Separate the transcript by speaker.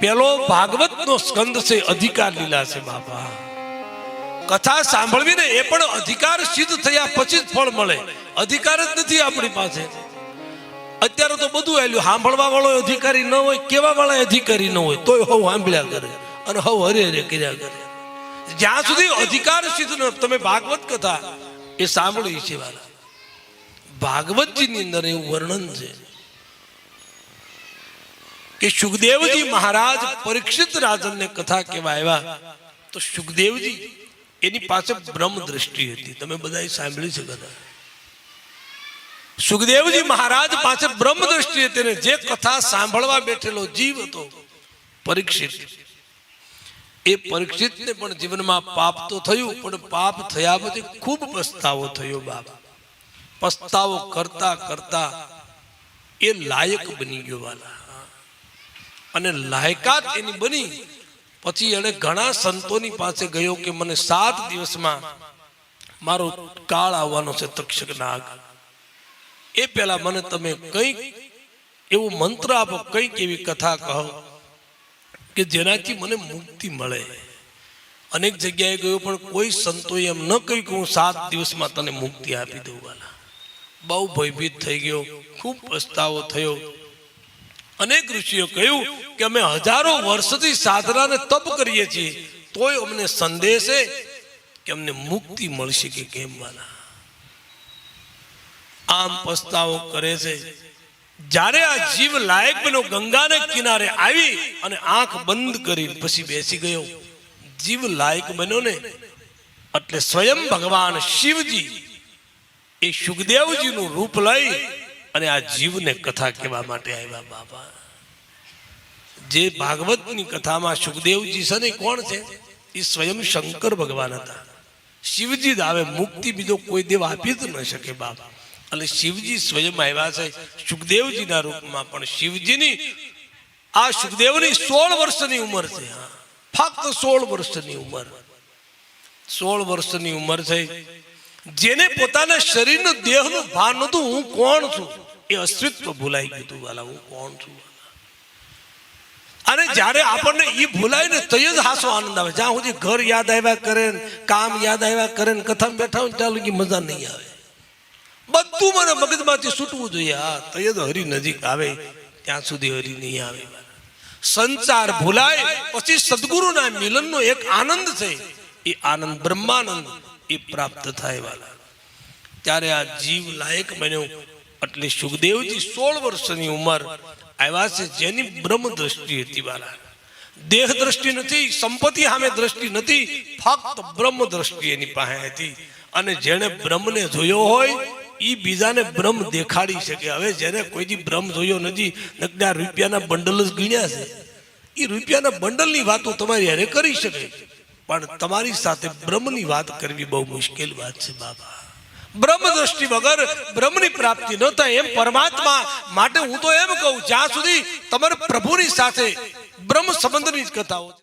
Speaker 1: પેલો ભાગવતનો સ્કંદ છે, અધિકાર લીલા છે, બાપા. કથા સાંભળવી ને એ પણ અધિકાર સિદ્ધ થયા પછી જ ફળ મળે. અધિકાર જ નથી આપણી પાસે. અત્યારે તો બધું આવેલું સાંભળવા વાળો અધિકારી ન હોય કેવા વાળા અધિકારી ન હોય, તોય હવ સાંભળ્યા કરે અને હવ હરે હરે કર્યા કરે. જ્યાં સુધી અધિકાર સિદ્ધ ન, તમે ભાગવત કથા એ સાંભળી છે, વાલા. ભાગવતજીની અંદર એવું વર્ણન છે કે સુખદેવજી મહારાજ પરીક્ષિત રાજનને કથા કહેવા આવ્યા. તો સુખદેવજી એની પાસે બ્રહ્મ દ્રષ્ટિ હતી. તમે બધા સાંભળી છે કથા. સુખદેવજી મહારાજ પાસે બ્રહ્મ દ્રષ્ટિ હતી ને જે કથા સાંભળવા બેઠેલો જીવ હતો, પરીક્ષિત. એ પરીક્ષિતને પણ જીવનમાં પાપ તો થયું, પણ પાપ થયા પછી ખૂબ પસ્તાવો થયો બાપ. પસ્તાવો કરતા કરતા એ લાયક બની ગયો વાલા અને લાયકાત એની બની. પછી એણે ઘણા સંતોની પાસે ગયો કે મને સાત દિવસમાં મારો કાળ આવવાનો છે તક્ષક નાગ. એ પહેલા મને તમે કંઈક એવું મંત્ર આપો, કંઈક એવી કથા કહો કે જેનાથી મને મુક્તિ મળે. અનેક જગ્યાએ ગયો, પણ કોઈ સંતોએ એમ ન કહ્યું કે હું સાત દિવસમાં તને મુક્તિ આપી દઉં. વાલા બહુ ભયભીત થઈ ગયો, ખૂબ પસ્તાવો થયો. અનેક ઋષિઓ કહ્યું કે અમે હજારો વર્ષથી સાધના ને તપ કરીએ છીએ, તોય અમને સંદેશ કે અમને મુક્તિ મળશે કે કેમ, માના. આમ પસ્તાવો કરે છે. જ્યારે આ જીવ લાયક બનો ગંગાને કિનારે આવી અને આંખ બંધ કરી પછી બેસી ગયો, જીવ લાયક બન્યો ને એટલે સ્વયં ભગવાન શિવજી એ સુખદેવજીનું રૂપ લઈ અને આ જીવને કથા કહેવા માટે આવ્યા બાબા જે ભાગવતની કથામાં સુખદેવજી છે ને કોણ છે? એ સ્વયં શંકર ભગવાન હતા. શિવજી જ આવે મુક્તિ બીજો કોઈ દેવ આપી જ ન શકે બાબા અને શિવજી સ્વયં આવ્યા છે સુખદેવજીના રૂપમાં, પણ શિવજીની આ સુખદેવની સોળ વર્ષની ઉંમર છે, હા. ફક્ત સોળ વર્ષની ઉંમર. સોળ વર્ષની ઉંમર છે. જેને પોતાના શરીરનું દેહનું ભાન નતું હું કોણ છું? એ અસ્તિત્વ ભૂલાઈ ગયું હતું વાલા હું કોણ છું અને જ્યારે આપણને એ ભૂલાય ને તો જ હાસો આનંદ આવે. જ્યાં સુધી ઘર યાદ આવ્યા કરે ને કામ યાદ આવ્યા કરે ને કથામાં બેઠા હોય ત્યાં ચાલુ મજા નહીં આવે. બધું મને મગજમાંથી છૂટવું જોઈએ. હા તો જ હરી નજીક આવે ત્યાં સુધી હરી નહીં આવે. સંસાર ભૂલાય પછી સદગુરુના મિલનનો એક આનંદ છે. એ આનંદ બ્રહ્માનંદ એ પ્રાપ્ત થાય વાલા. ત્યારે આ જીવ લાયક બન્યો. એટલે સુખદેવજી સોળ વર્ષની ઉંમર આવ્યા છે જેની બ્રહ્મ દ્રષ્ટિ હતી વાલા દેહ દ્રષ્ટિ નથી, સંપત્તિ સામે દ્રષ્ટિ નથી, ફક્ત બ્રહ્મ દ્રષ્ટિ એની પાસે હતી. અને જેણે બ્રહ્મને જોયો હોય એ બીજાને બ્રહ્મ દેખાડી શકે. હવે જેને કોઈથી બ્રહ્મ જોયો નથી નકડા રૂપિયાના બંડલ જ ગણ્યા છે. એ રૂપિયાના બંડલની વાતો તમારી હારે કરી શકે. પણ તમારી સાથે બ્રહ્મની વાત કરવી બહુ મુશ્કેલ વાત છે બાબા. બ્રહ્મ દ્રષ્ટિ વગર બ્રહ્મની પ્રાપ્તિ ન થાય એમ પરમાત્મા માટે હું તો એમ કહું, જ્યાં સુધી તમારે પ્રભુની સાથે બ્રહ્મ સંબંધની જ કથાઓ.